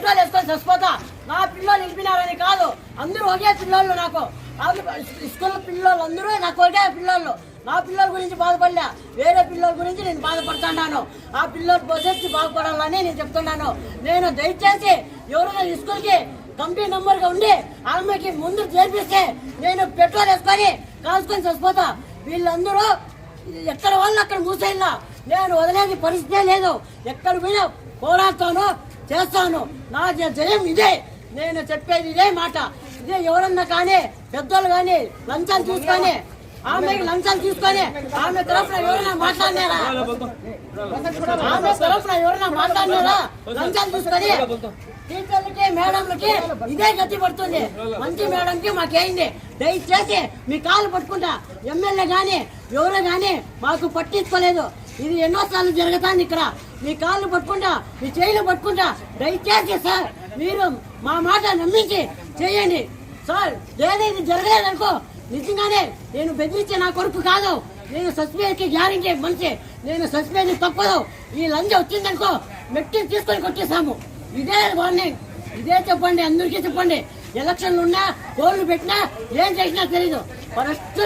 Petrol వేసుకొని చచ్చిపోతా. నా పిల్లలు నిలిపినారని కాదు. అందరూ ఒకే పిల్లలు నాకు. స్కూల్ పిల్లలు అందరూ నాకు ఒకే పిల్లలు. నా పిల్లల గురించి బాధపడలే. వేరే పిల్లల గురించి నేను బాధపడుతున్నాను. ఆ పిల్లలు భవిష్యత్తు బాగుపడాలని నేను చెప్తున్నాను. నేను దయచేసి ఎవరైనా స్కూల్కి కంపెనీ నెంబర్గా ఉండి ఆమెకి ముందు చేర్పిస్తే నేను పెట్రోల్ వేసుకొని కాల్చుకొని చచ్చిపోతా. వీళ్ళందరూ ఎక్కడ వాళ్ళు అక్కడ మూసేయాల నేను వదిలేని పరిస్థితే లేదు. ఎక్కడ పోయినా పోరాడతాను. చేస్తాను. నా జయం ఇదే. నేను చెప్పేది ఇదే మాట. ఇదే ఎవరన్నా కానీ పెద్దోళ్ళు కానీ లంచాలు చూసుకొని ఆమెకి లంచాలు తీసుకొని ఆమె తరఫున ఎవరైనా మాట్లాడినారా? ఆమె తరఫున ఎవరైనా మాట్లాడినారా? లంచాలు తీసుకొని టీచర్లకి మేడంలకి ఇదే గతి పడుతుంది. మంచి మేడంకి మాకేంది? దయచేసి మీ కాలు పట్టుకుంటా. ఎమ్మెల్యే కానీ ఎవరో కానీ మాకు పట్టించుకోలేదు. ఇది ఎన్నోసార్లు జరుగుతుంది ఇక్కడ. మీ కాళ్ళు పట్టుకుంటా మీ చేయిలు పట్టుకుంటా దయచేసి సార్ మీరు మా మాట నమ్మించి చేయండి. సార్ ఏదైతే జరగలేదనుకో నిజంగానే నేను బెదిరించే నా కొడుకు కాదు. నేను సస్పెండ్కి గ్యారంటీ మంచి నేను సస్పెండ్ తప్పదు. ఈ లంజ వచ్చిందనుకో మెట్టి తీసుకొని కొట్టేసాము ఇదే వార్నింగ్ ఇదే చెప్పండి అందరికీ చెప్పండి. ఎలక్షన్లు ఉన్నా కోళ్ళు పెట్టినా ఏం చేసినా తెలీదు. ఫస్ట్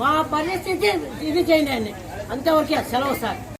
మా పరిస్థితి ఇది చేయండి అండి. అంతవరకే సెలవు సార్.